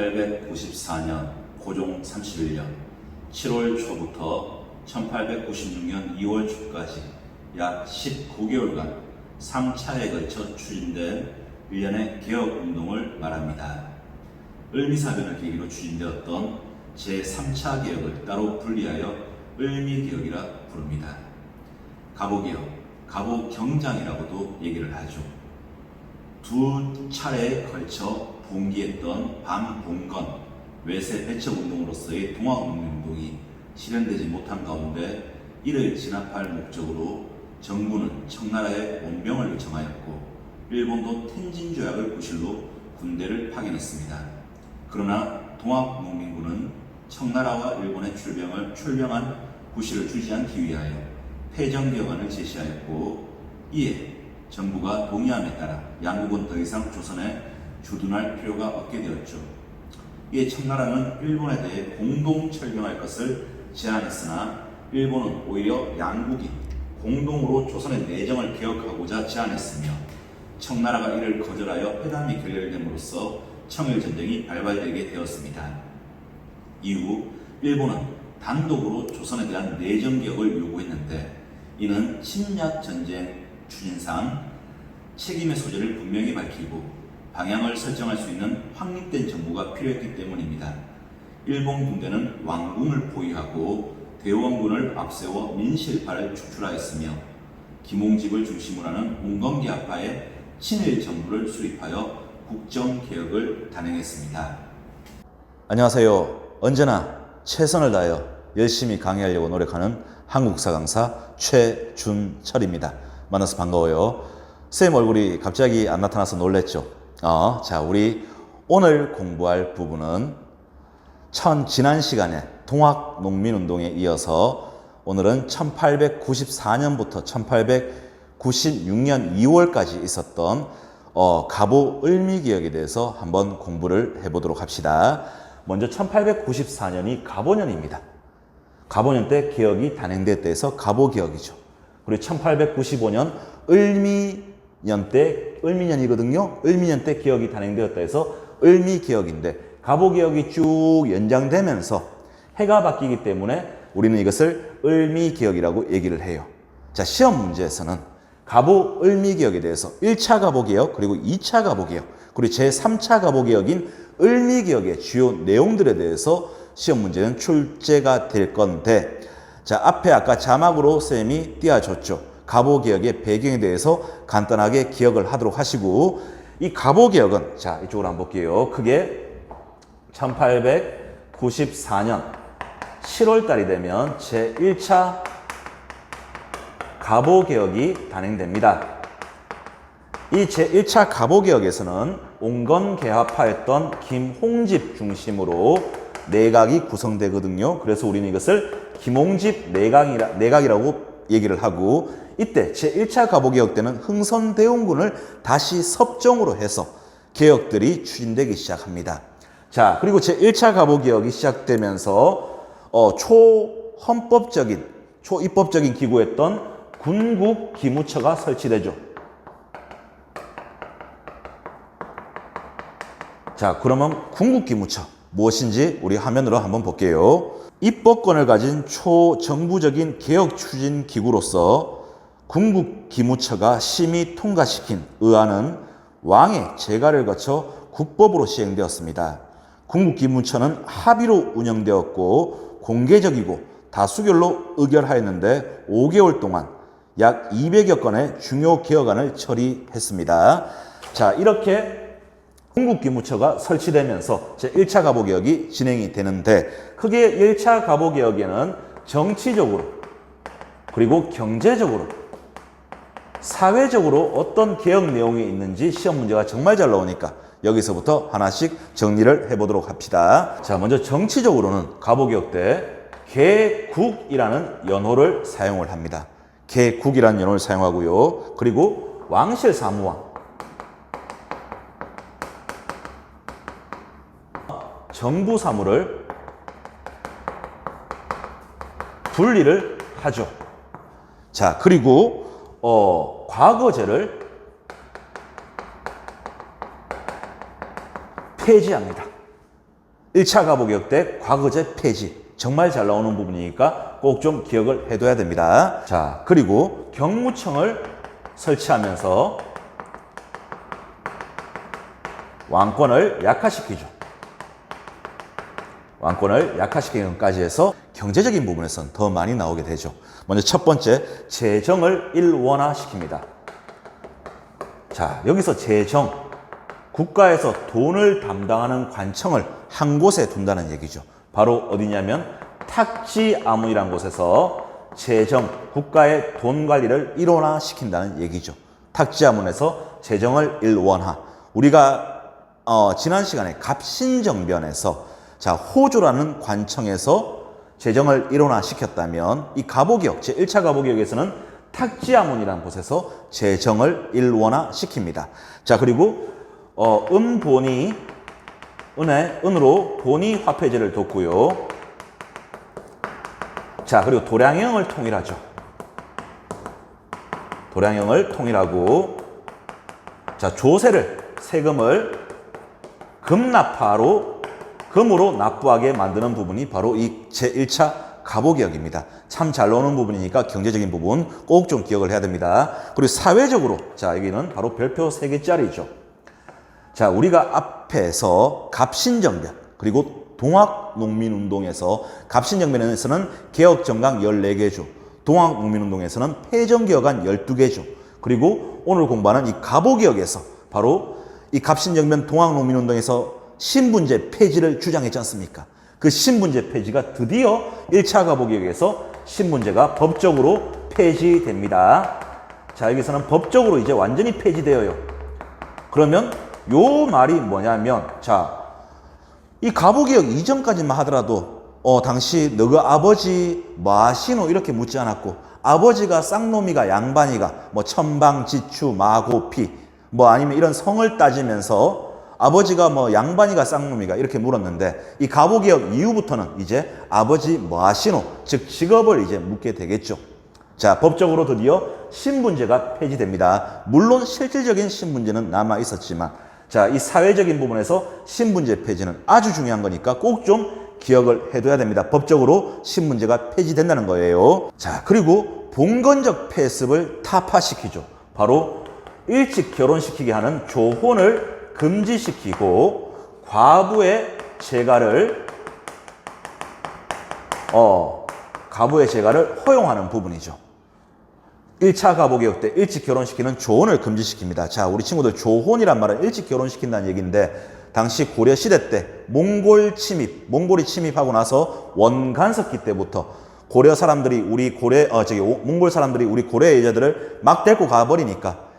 1894년 고종 31년 7월 초부터 1896년 2월 초까지 약 19개월간 3차에 걸쳐 추진된 일련의 개혁운동을 말합니다. 을미사변을 계기로 추진되었던 제3차 개혁을 따로 분리하여 을미개혁이라 부릅니다. 가보개혁, 가보경장이라고도 얘기를 하죠. 두 차례에 걸쳐 봉기했던 반봉건 외세 배척 운동으로서의 동학농민운동이 실현되지 못한 가운데 이를 진압할 목적으로 정부는 청나라에 원병을 요청하였고 일본도 텐진 조약을 구실로 군대를 파견했습니다. 그러나 동학농민군은 청나라와 일본의 출병을 출병한 구실을 주지 않기 위하여 패정개혁안을 제시하였고 이에 정부가 동의함에 따라 양국은 더 이상 조선에 주둔할 필요가 없게 되었죠. 이에 청나라는 일본에 대해 공동 철병할 것을 제안했으나 일본은 오히려 양국이 공동으로 조선의 내정을 개혁하고자 제안했으며 청나라가 이를 거절하여 회담이 결렬됨으로써 청일 전쟁이 발발되게 되었습니다. 이후 일본은 단독으로 조선에 대한 내정 개혁을 요구했는데 이는 침략 전쟁 추진상 책임의 소재를 분명히 밝히고 방향을 설정할 수 있는 확립된 정부가 필요했기 때문입니다. 일본 군대는 왕궁을 포위하고 대원군을 앞세워 민실파를 축출하였으며 김홍집을 중심으로 하는 온건계합파의 친일 정부를 수립하여 국정 개혁을 단행했습니다. 안녕하세요. 언제나 최선을 다하여 열심히 강의하려고 노력하는 한국사 강사 최준철입니다. 만나서 반가워요. 쌤 얼굴이 갑자기 안 나타나서 놀랬죠? 어, 자, 우리 오늘 공부할 부분은 천 지난 시간에 동학 농민 운동에 이어서 오늘은 1894년부터 1896년 2월까지 있었던 어, 가보 을미 기역에 대해서 한번 공부를 해보도록 합시다. 먼저 1894년이 가보년입니다. 가보년 때 개혁이 단행됐다 해서 가보 개혁이죠. 그리고 1895년 을미년 때, 을미년이거든요. 을미년 때 개혁이 단행되었다 해서 을미 개혁인데 가보 개혁이 쭉 연장되면서 해가 바뀌기 때문에 우리는 이것을 을미 개혁이라고 얘기를 해요. 자, 시험 문제에서는 가보 을미 개혁에 대해서 1차 가보 개혁 그리고 2차 가보 개혁 그리고 제3차 가보 개혁인 을미 개혁의 주요 내용들에 대해서 시험 문제는 출제가 될 건데 자 앞에 아까 자막으로 쌤이 띄워줬죠. 가보 개혁의 배경에 대해서 간단하게 기억을 하도록 하시고 이 가보 개혁은 자 이쪽으로 한번 볼게요. 크게 1894년 7월 달이 되면 제 1차 가보 개혁이 단행됩니다. 이 제 1차 가보 개혁에서는 온건개합파였던 김홍집 중심으로 내각이 구성되거든요. 그래서 우리는 이것을 김홍집 내각이라, 내각이라고 얘기를 하고 이때 제1차 가보개혁 때는 흥선대원군을 다시 섭정으로 해서 개혁들이 추진되기 시작합니다. 자, 그리고 제1차 가보개혁이 시작되면서 어, 초헌법적인, 초입법적인 기구였던 군국 기무처가 설치되죠. 자, 그러면 군국 기무처 무엇인지 우리 화면으로 한번 볼게요. 입법권을 가진 초정부적인 개혁 추진 기구로서 군국 기무처가 심의 통과시킨 의안은 왕의 재가를 거쳐 국법으로 시행되었습니다. 군국 기무처는 합의로 운영되었고 공개적이고 다수결로 의결하였는데 5개월 동안 약 200여 건의 중요 개혁안을 처리했습니다. 자, 이렇게 궁극기무처가 설치되면서 제1차 가보개혁이 진행이 되는데 크게 1차 가보개혁에는 정치적으로 그리고 경제적으로 사회적으로 어떤 개혁 내용이 있는지 시험 문제가 정말 잘 나오니까 여기서부터 하나씩 정리를 해보도록 합시다. 자, 먼저 정치적으로는 가보개혁 때 개국이라는 연호를 사용을 합니다. 개국이라는 연호를 사용하고요. 그리고 왕실 사무왕 정부 사무를 분리를 하죠. 자, 그리고 어, 과거제를 폐지합니다. 1차 가보개혁 때 과거제 폐지 정말 잘 나오는 부분이니까 꼭 좀 기억을 해둬야 됩니다. 자, 그리고 경무청을 설치하면서 왕권을 약화시키죠. 왕권을 약화시키는 것까지 해서 경제적인 부분에선 더 많이 나오게 되죠. 먼저 첫 번째, 재정을 일원화시킵니다. 자, 여기서 재정, 국가에서 돈을 담당하는 관청을 한 곳에 둔다는 얘기죠. 바로 어디냐면 탁지아문이란 곳에서 재정, 국가의 돈 관리를 일원화시킨다는 얘기죠. 탁지아문에서 재정을 일원화. 우리가 어, 지난 시간에 갑신정변에서 자 호조라는 관청에서 재정을 일원화시켰다면 이 가보기역 제1차 가보기역에서는 탁지아문이라는 곳에서 재정을 일원화시킵니다. 자 그리고 어, 은본이 은에 은으로 본이 화폐제를 뒀고요. 자 그리고 도량형을 통일하죠. 도량형을 통일하고 자 조세를 세금을 금납하로 금으로 납부하게 만드는 부분이 바로 이 제1차 가보개혁입니다. 참 잘 나오는 부분이니까 경제적인 부분 꼭 좀 기억을 해야 됩니다. 그리고 사회적으로 자 여기는 바로 별표 3개짜리죠. 자 우리가 앞에서 갑신정변 그리고 동학농민운동에서 갑신정변에서는 개혁정강 14개 조 동학농민운동에서는 폐정개혁안 12개 조 그리고 오늘 공부하는 이 가보개혁에서 바로 이 갑신정변 동학농민운동에서 신분제 폐지를 주장했지 않습니까? 그 신분제 폐지가 드디어 1차 가보개혁에서 신분제가 법적으로 폐지됩니다. 자, 여기서는 법적으로 이제 완전히 폐지되어요. 그러면 요 말이 뭐냐면, 자, 이 가보개혁 이전까지만 하더라도, 어, 당시 너그 아버지 마시노 이렇게 묻지 않았고, 아버지가 쌍놈이가 양반이가 뭐 천방, 지추, 마고피, 뭐 아니면 이런 성을 따지면서 아버지가 뭐 양반이가 쌍놈이가 이렇게 물었는데 이 가보개혁 이후부터는 이제 아버지 뭐 하시노 즉 직업을 이제 묻게 되겠죠. 자 법적으로 드디어 신분제가 폐지됩니다. 물론 실질적인 신분제는 남아 있었지만 자 이 사회적인 부분에서 신분제 폐지는 아주 중요한 거니까 꼭 좀 기억을 해둬야 됩니다. 법적으로 신분제가 폐지된다는 거예요. 자 그리고 봉건적 폐습을 타파시키죠. 바로 일찍 결혼시키게 하는 조혼을 금지시키고 과부의 재가를 어 가부의 재가를 허용하는 부분이죠. 1차 가보개혁 때 일찍 결혼시키는 조혼을 금지시킵니다. 자, 우리 친구들 조혼이란 말은 일찍 결혼시킨다는 얘기인데 당시 고려 시대 때 몽골 침입, 몽골이 침입하고 나서 원간석기 때부터 고려 사람들이 우리 고려 어 저기 몽골 사람들이 우리 고려 여자들을 막 데리고 가버리니까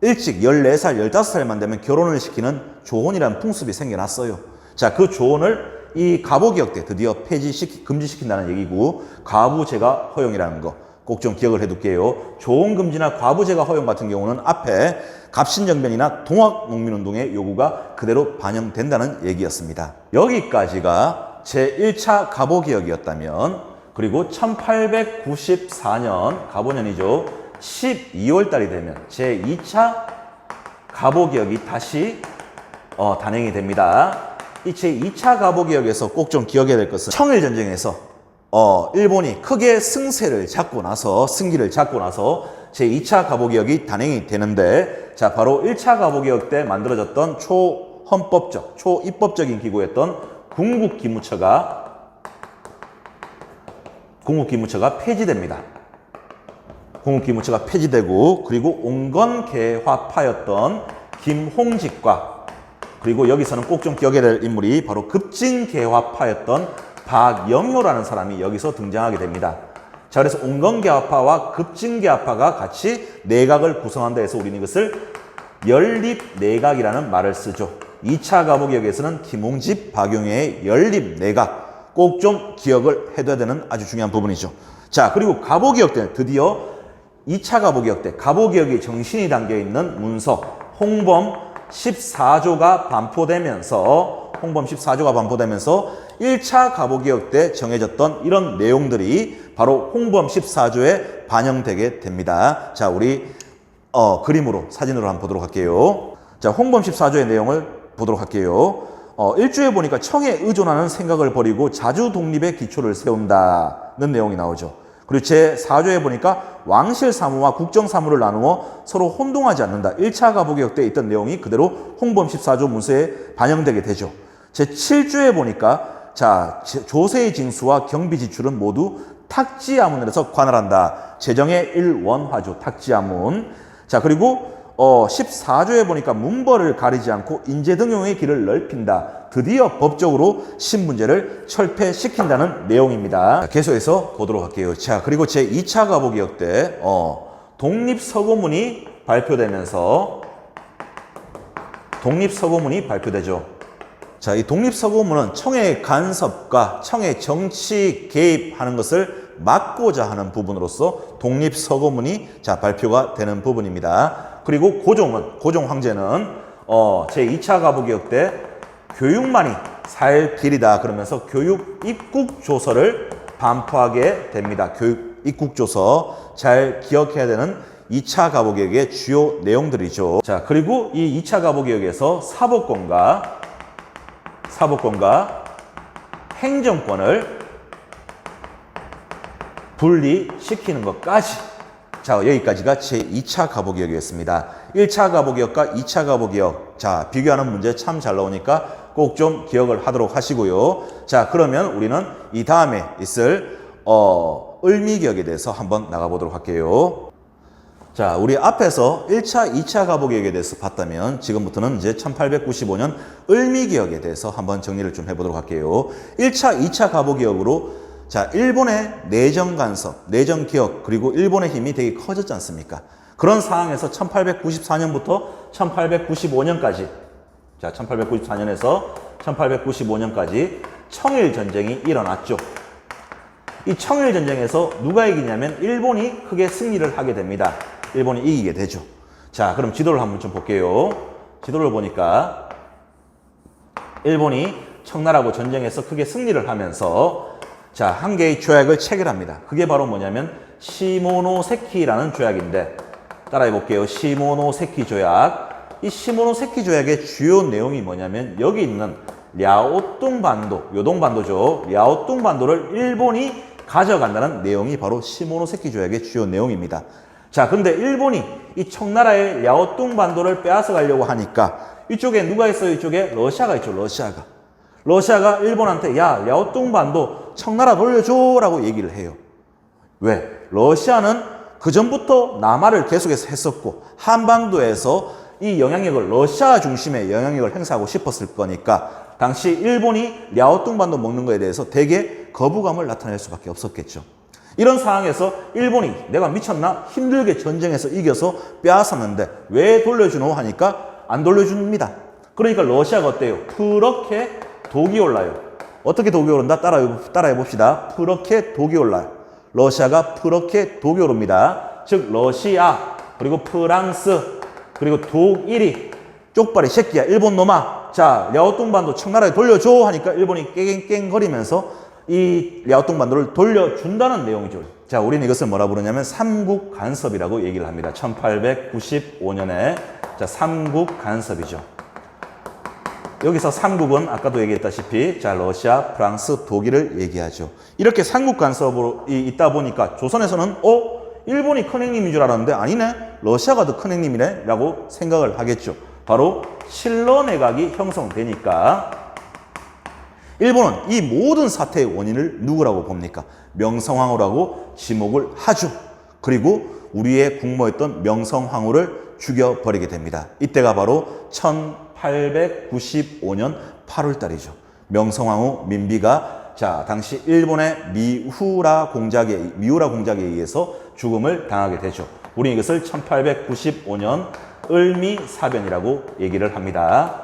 일찍 14살, 15살만 되면 결혼을 시키는 조혼이라는 풍습이 생겨났어요. 자, 그 조혼을 이 가보기역 때 드디어 폐지시키, 금지시킨다는 얘기고, 과부제가 허용이라는 거 꼭 좀 기억을 해 둘게요. 조혼 금지나 과부제가 허용 같은 경우는 앞에 갑신정변이나 동학농민운동의 요구가 그대로 반영된다는 얘기였습니다. 여기까지가 제1차 가보기역이었다면, 그리고 1894년 가보년이죠. 12월 달이 되면 제 2차 가보기역이 다시 어, 단행이 됩니다. 이 제 2차 가보기역에서 꼭 좀 기억해야 될 것은 청일 전쟁에서 어, 일본이 크게 승세를 잡고 나서 승기를 잡고 나서 제 2차 가보기역이 단행이 되는데 자 바로 1차 가보기역 때 만들어졌던 초헌법적 초입법적인 기구였던 궁국기무처가 궁국기무처가 폐지됩니다. 공국기무처가 폐지되고 그리고 온건개화파였던 김홍직과 그리고 여기서는 꼭 좀 기억해야 될 인물이 바로 급진개화파였던 박영효라는 사람이 여기서 등장하게 됩니다. 자, 그래서 온건개화파와 급진개화파가 같이 내각을 구성한다 해서 우리는 이것을 연립내각이라는 말을 쓰죠. 2차 가보기역에서는 김홍집, 박용혜의 연립내각 꼭 좀 기억을 해둬야 되는 아주 중요한 부분이죠. 자, 그리고 가보기역 때는 드디어 2차 가보기역 때 가보기역의 정신이 담겨 있는 문서 홍범 14조가 반포되면서 홍범 14조가 반포되면서 1차 가보기역 때 정해졌던 이런 내용들이 바로 홍범 14조에 반영되게 됩니다. 자, 우리 어, 그림으로 사진으로 한번 보도록 할게요. 자, 홍범 14조의 내용을 보도록 할게요. 어, 1주에 보니까 청에 의존하는 생각을 버리고 자주 독립의 기초를 세운다는 내용이 나오죠. 그리고 제 4조에 보니까 왕실 사무와 국정 사무를 나누어 서로 혼동하지 않는다. 1차 가부개혁 때 있던 내용이 그대로 홍범 14조 문서에 반영되게 되죠. 제 7조에 보니까 자, 제- 조세의 징수와 경비 지출은 모두 탁지아문에서 관할한다. 재정의 일원화조 탁지아문. 자, 그리고 어, 14조에 보니까 문벌을 가리지 않고 인재 등용의 길을 넓힌다. 드디어 법적으로 신분제를 철폐시킨다는 내용입니다. 자, 계속해서 보도록 할게요. 자, 그리고 제 2차 가보기역 때 어, 독립서고문이 발표되면서 독립서고문이 발표되죠. 자, 이 독립서고문은 청의 간섭과 청의 정치 개입하는 것을 막고자 하는 부분으로서 독립서고문이 자, 발표가 되는 부분입니다. 그리고 고종은, 고종 황제는 어, 제 2차 가부개혁 때 교육만이 살 길이다 그러면서 교육 입국 조서를 반포하게 됩니다. 교육 입국 조서 잘 기억해야 되는 2차 가부개혁의 주요 내용들이죠. 자, 그리고 이 2차 가부개혁에서 사법권과 사법권과 행정권을 분리시키는 것까지 자 여기까지가 제2차 가보기역이었습니다. 1차 가보기역과 2차 가보기역 자 비교하는 문제 참 잘 나오니까 꼭 좀 기억을 하도록 하시고요. 자 그러면 우리는 이 다음에 있을 어, 을미기역에 대해서 한번 나가보도록 할게요. 자, 우리 앞에서 1차, 2차 가보기역에 대해서 봤다면 지금부터는 이제 1895년 을미기역에 대해서 한번 정리를 좀 해보도록 할게요. 1차, 2차 가보기역으로 자, 일본의 내정 간섭, 내정 기억, 그리고 일본의 힘이 되게 커졌지 않습니까? 그런 상황에서 1894년부터 1895년까지 자, 1894년에서 1895년까지 청일 전쟁이 일어났죠. 이 청일 전쟁에서 누가 이기냐면 일본이 크게 승리를 하게 됩니다. 일본이 이기게 되죠. 자, 그럼 지도를 한번 좀 볼게요. 지도를 보니까 일본이 청나라하고 전쟁에서 크게 승리를 하면서 자, 한 개의 조약을 체결합니다. 그게 바로 뭐냐면 시모노세키라는 조약인데 따라해 볼게요. 시모노세키 조약. 이 시모노세키 조약의 주요 내용이 뭐냐면 여기 있는 랴오뚱 반도, 요동 반도죠. 랴오뚱 반도를 일본이 가져간다는 내용이 바로 시모노세키 조약의 주요 내용입니다. 자, 근데 일본이 이 청나라의 랴오뚱 반도를 빼앗아 가려고 하니까 이쪽에 누가 있어요? 이쪽에 러시아가 있죠. 러시아가. 러시아가 일본한테 야, 랴오뚱 반도 청나라 돌려줘라고 얘기를 해요. 왜? 러시아는 그 전부터 남하를 계속해서 했었고 한반도에서 이 영향력을 러시아 중심의 영향력을 행사하고 싶었을 거니까 당시 일본이 랴오뚱반도 먹는 거에 대해서 되게 거부감을 나타낼 수밖에 없었겠죠. 이런 상황에서 일본이 내가 미쳤나 힘들게 전쟁에서 이겨서 빼앗았는데 왜 돌려주노 하니까 안 돌려줍니다. 그러니까 러시아가 어때요? 그렇게 독이 올라요. 어떻게 독이 오른다? 따라, 따라해 봅시다. 그렇게 독이 올라요. 러시아가 그렇게 독이 오릅니다. 즉 러시아 그리고 프랑스 그리고 독일이 쪽발이 새끼야 일본 놈아 자 랴오뚱반도 청나라에 돌려줘 하니까 일본이 깽깽거리면서 이 랴오뚱반도를 돌려준다는 내용이죠. 자 우리는 이것을 뭐라 부르냐면 삼국 간섭이라고 얘기를 합니다. 1895년에 자 삼국 간섭이죠. 여기서 삼국은 아까도 얘기했다시피 자 러시아, 프랑스, 독일을 얘기하죠. 이렇게 삼국 간섭으로 이- 있다 보니까 조선에서는 어 일본이 큰 형님인 줄 알았는데 아니네 러시아가 더큰 형님이네 라고 생각을 하겠죠. 바로 신러 내각이 형성되니까 일본은 이 모든 사태의 원인을 누구라고 봅니까? 명성황후라고 지목을 하죠. 그리고 우리의 국모였던 명성황후를 죽여버리게 됩니다. 이때가 바로 1895년 8월 달이죠. 명성황후 민비가 자, 당시 일본의 미후라 공작에, 미우라 공작에 의해서 죽음을 당하게 되죠. 우리 이것을 1895년 을미사변이라고 얘기를 합니다.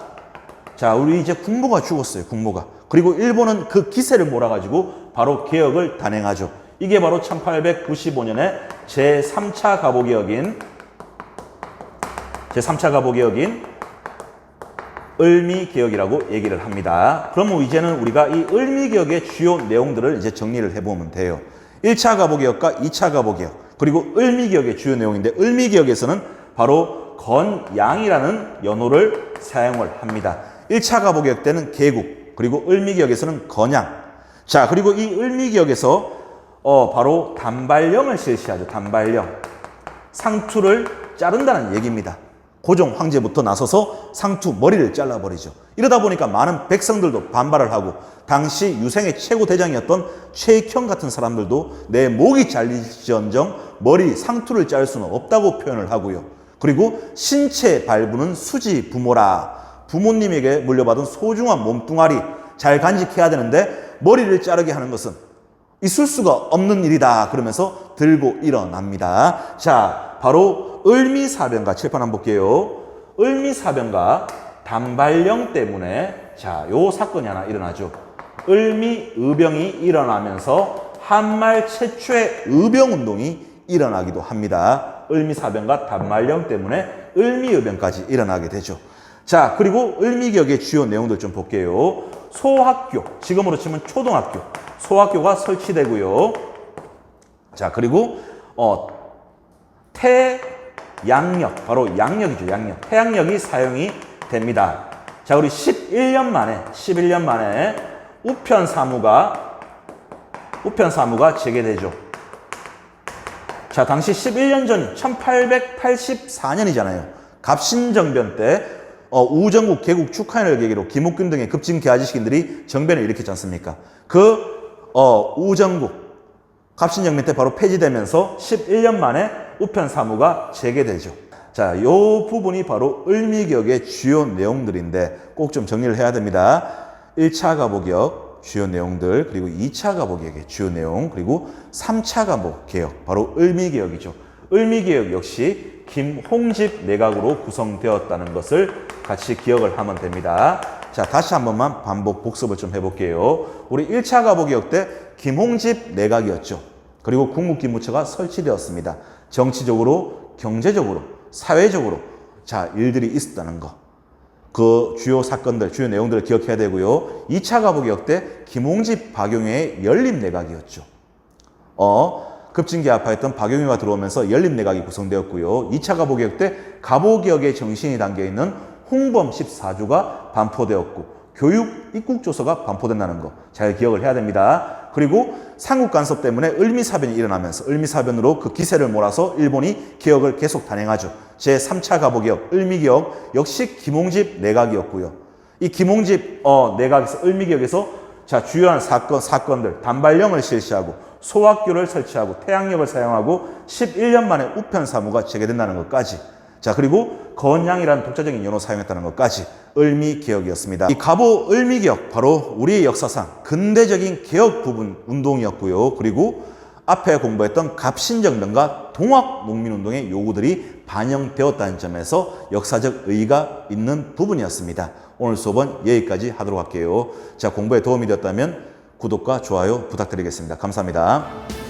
자, 우리 이제 국모가 죽었어요. 국모가. 그리고 일본은 그 기세를 몰아가지고 바로 개혁을 단행하죠. 이게 바로 1895년에 제3차 가보개혁인 제3차 가보개혁인 을미개혁이라고 얘기를 합니다. 그러면 이제는 우리가 이 을미개혁의 주요 내용들을 이제 정리를 해보면 돼요. 1차 가보개혁과 2차 가보개혁 그리고 을미개혁의 주요 내용인데 을미개혁에서는 바로 건양이라는 연호를 사용을 합니다. 1차 가보개혁 때는 계국, 그리고 을미기역에서는 건양. 자, 그리고 이 을미기역에서 어, 바로 단발령을 실시하죠. 단발령. 상투를 자른다는 얘기입니다. 고종 황제부터 나서서 상투 머리를 잘라버리죠. 이러다 보니까 많은 백성들도 반발을 하고 당시 유생의 최고 대장이었던 최익형 같은 사람들도 내 목이 잘리지언정 머리 상투를 자를 수는 없다고 표현을 하고요. 그리고 신체 발부는 수지 부모라. 부모님에게 물려받은 소중한 몸뚱아리 잘 간직해야 되는데 머리를 자르게 하는 것은 있을 수가 없는 일이다. 그러면서 들고 일어납니다. 자, 바로 을미사변가 칠판 한번 볼게요. 을미사변가 단발령 때문에 자, 요 사건이 하나 일어나죠. 을미의병이 일어나면서 한말 최초의 의병운동이 일어나기도 합니다. 을미사변과 단말령 때문에 을미의병까지 일어나게 되죠. 자, 그리고 을미격의 주요 내용들 좀 볼게요. 소학교, 지금으로 치면 초등학교, 소학교가 설치되고요. 자, 그리고 어, 태양력, 바로 양력이죠, 양력. 태양력이 사용이 됩니다. 자, 우리 11년 만에, 11년 만에 우편 사무가, 우편 사무가 재개되죠. 자, 당시 11년 전 1884년이잖아요. 갑신정변 때 어, 우정국 개국 축하인을 계기로 김옥균 등의 급진 계하지식인들이 정변을 일으켰지 않습니까? 그 어, 우정국 갑신정변 때 바로 폐지되면서 11년 만에 우편 사무가 재개되죠. 자, 요 부분이 바로 을미격의 주요 내용들인데 꼭 좀 정리를 해야 됩니다. 1차 가보격 주요 내용들, 그리고 2차 가보격의 주요 내용, 그리고 3차 가보 개혁, 바로 을미개혁이죠. 을미개혁 역시 김홍집 내각으로 구성되었다는 것을 같이 기억을 하면 됩니다. 자, 다시 한 번만 반복 복습을 좀 해볼게요. 우리 1차 가보개혁 때 김홍집 내각이었죠. 그리고 국무기무처가 설치되었습니다. 정치적으로, 경제적으로, 사회적으로 자 일들이 있었다는 거. 그 주요 사건들, 주요 내용들을 기억해야 되고요. 2차 가보개혁 때 김홍집, 박용회의 연립 내각이었죠. 어, 급진개합하였던 박용희가 들어오면서 연립내각이 구성되었고요. 2차 가보개혁 때 가보개혁의 정신이 담겨 있는 홍범 14주가 반포되었고 교육 입국조서가 반포된다는 거 잘 기억을 해야 됩니다. 그리고 삼국 간섭 때문에 을미사변이 일어나면서 을미사변으로 그 기세를 몰아서 일본이 개혁을 계속 단행하죠. 제3차 가보개혁, 을미개혁 역시 김홍집 내각이었고요. 이 김홍집 어, 내각에서 을미개혁에서 자 주요한 사건 사건들 단발령을 실시하고 소학교를 설치하고 태양력을 사용하고 11년 만에 우편 사무가 재개된다는 것까지 자 그리고 건양이라는 독자적인 연호 사용했다는 것까지 을미 개혁이었습니다. 이 가보 을미 개혁 바로 우리의 역사상 근대적인 개혁 부분 운동이었고요. 그리고 앞에 공부했던 갑신정변과 동학 농민운동의 요구들이 반영되었다는 점에서 역사적 의의가 있는 부분이었습니다. 오늘 수업은 여기까지 하도록 할게요. 자 공부에 도움이 되었다면 구독과 좋아요 부탁드리겠습니다. 감사합니다.